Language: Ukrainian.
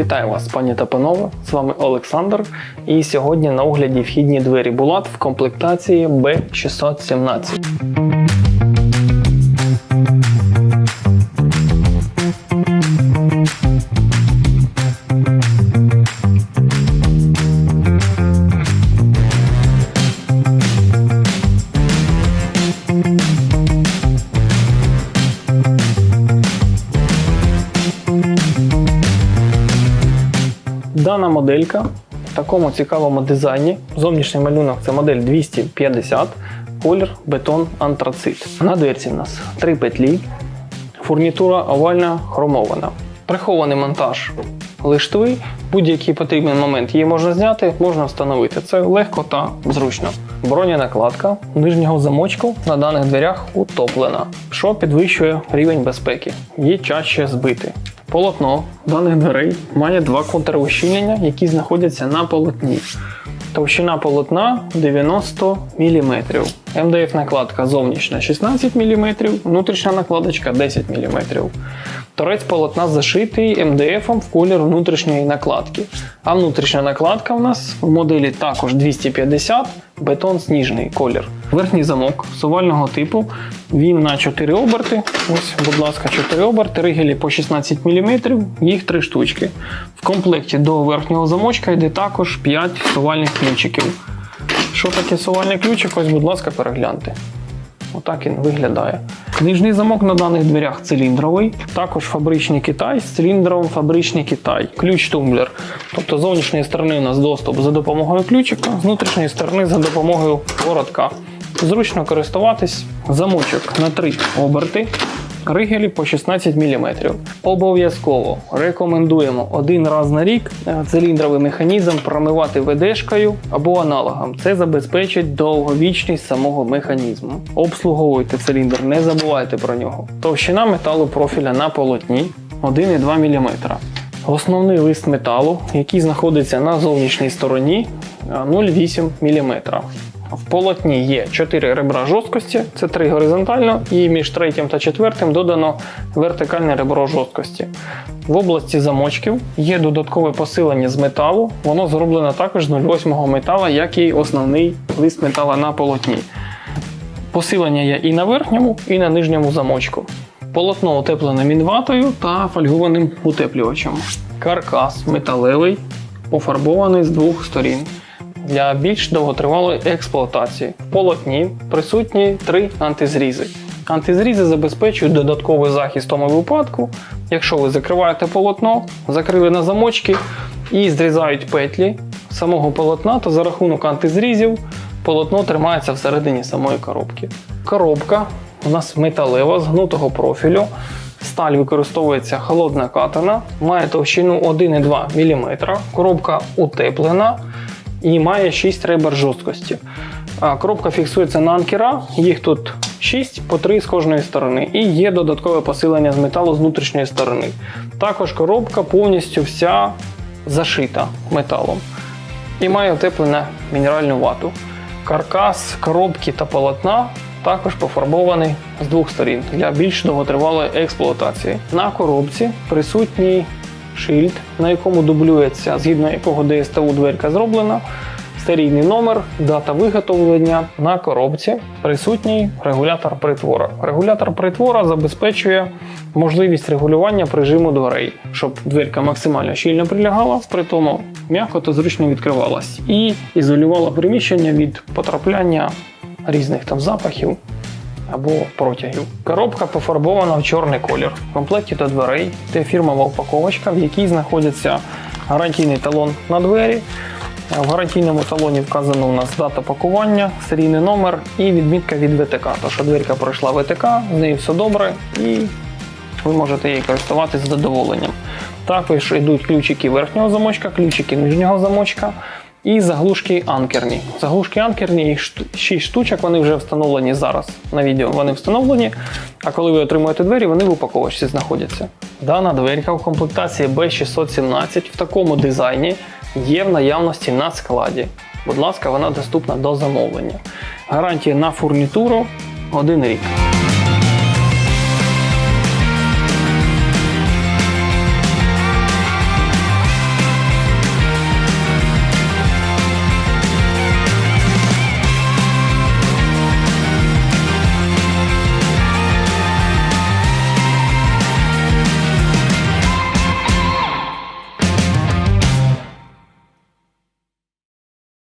Вітаю вас, пані та панове! З вами Олександр. І сьогодні на огляді вхідні двері Булат в комплектації B617. Дана моделька в такому цікавому дизайні. Зовнішній малюнок це модель 250, колір бетон антрацит. На дверці в нас три петлі, фурнітура овальна хромована. Прихований монтаж лиштви. Будь-який потрібний момент її можна зняти, можна встановити. Це легко та зручно. Бронянакладка нижнього замочку на даних дверях утоплена, що підвищує рівень безпеки. Її чаще збити. Полотно даних дверей має два контрущільнення, які знаходяться на полотні. Товщина полотна 90 мм. МДФ накладка зовнішня 16 мм, внутрішня накладочка 10 мм. Торець полотна зашитий МДФ в колір внутрішньої накладки. А внутрішня накладка у нас в моделі також 250 бетон сніжний колір. Верхній замок сувального типу. Він на 4 оберти. Ось, будь ласка, 4 оберти, ригелі по 16 мм, їх 3 штучки. В комплекті до верхнього замочка йде також 5 сувальних ключиків. Що таке сувальний ключик? Ось, будь ласка, перегляньте. Отак він виглядає. Нижній замок на даних дверях циліндровий, також фабричний Китай з циліндром фабричний Китай. Ключ тумблер. Тобто з зовнішньої сторони у нас доступ за допомогою ключика, з внутрішньої сторони за допомогою воротка. Зручно користуватись. Замочок на 3 оберти. Ригелі по 16 мм. Обов'язково рекомендуємо один раз на рік е, циліндровий механізм промивати ведешкою або аналогом. Це забезпечить довговічність самого механізму. Обслуговуйте циліндр, не забувайте про нього. Товщина металу профіля на полотні 1,2 мм. Основний лист металу, який знаходиться на зовнішній стороні, е, 0,8 мм. В полотні є 4 ребра жорсткості, це 3 горизонтально, і між третім та четвертим додано вертикальне ребро жорсткості. В області замочків є додаткове посилення з металу, воно зроблено також з 0,8 метала, як і основний лист метала на полотні. Посилення є і на верхньому, і на нижньому замочку. Полотно утеплене мінватою та фольгованим утеплювачем. Каркас металевий, пофарбований з двох сторін для більш довготривалої експлуатації. В полотні присутні три антизрізи. Антизрізи забезпечують додатковий захист в тому випадку, якщо ви закриваєте полотно, закрили на замочки і зрізають петлі самого полотна, то за рахунок антизрізів полотно тримається всередині самої коробки. Коробка у нас металева з гнутого профілю. Сталь використовується холодна катана, має товщину 1,2 мм. Коробка утеплена і має 6 ребер жорсткості. Коробка фіксується на анкера, їх тут 6 по 3 з кожної сторони, і є додаткове посилення з металу з внутрішньої сторони. Також коробка повністю вся зашита металом і має утеплену мінеральну вату. Каркас коробки та полотна також пофарбований з двох сторін для більш довготривалої експлуатації. На коробці присутній шильд, на якому дублюється, згідно якого ДСТУ дверка зроблена, серійний номер, дата виготовлення. На коробці присутній регулятор притвора. Регулятор притвора забезпечує можливість регулювання прижиму дверей, щоб дверка максимально щільно прилягала, при тому м'яко та зручно відкривалась і ізолювала приміщення від потрапляння різних там запахів або протягів. Коробка пофарбована в чорний колір. В комплекті до дверей це фірмова упаковочка, в якій знаходиться гарантійний талон на двері. В гарантійному талоні вказано у нас дата пакування, серійний номер і відмітка від ВТК. Тож що дверка пройшла ВТК, з нею все добре і ви можете її користуватися з задоволенням. Також йдуть ключики верхнього замочка, ключики нижнього замочка. І заглушки анкерні. Заглушки анкерні, їх 6 штучок, вони вже встановлені зараз. На відео вони встановлені. А коли ви отримуєте двері, вони в упаковочці знаходяться. Дана дверка в комплектації B617 в такому дизайні є в наявності на складі. Будь ласка, вона доступна до замовлення. Гарантія на фурнітуру 1 рік.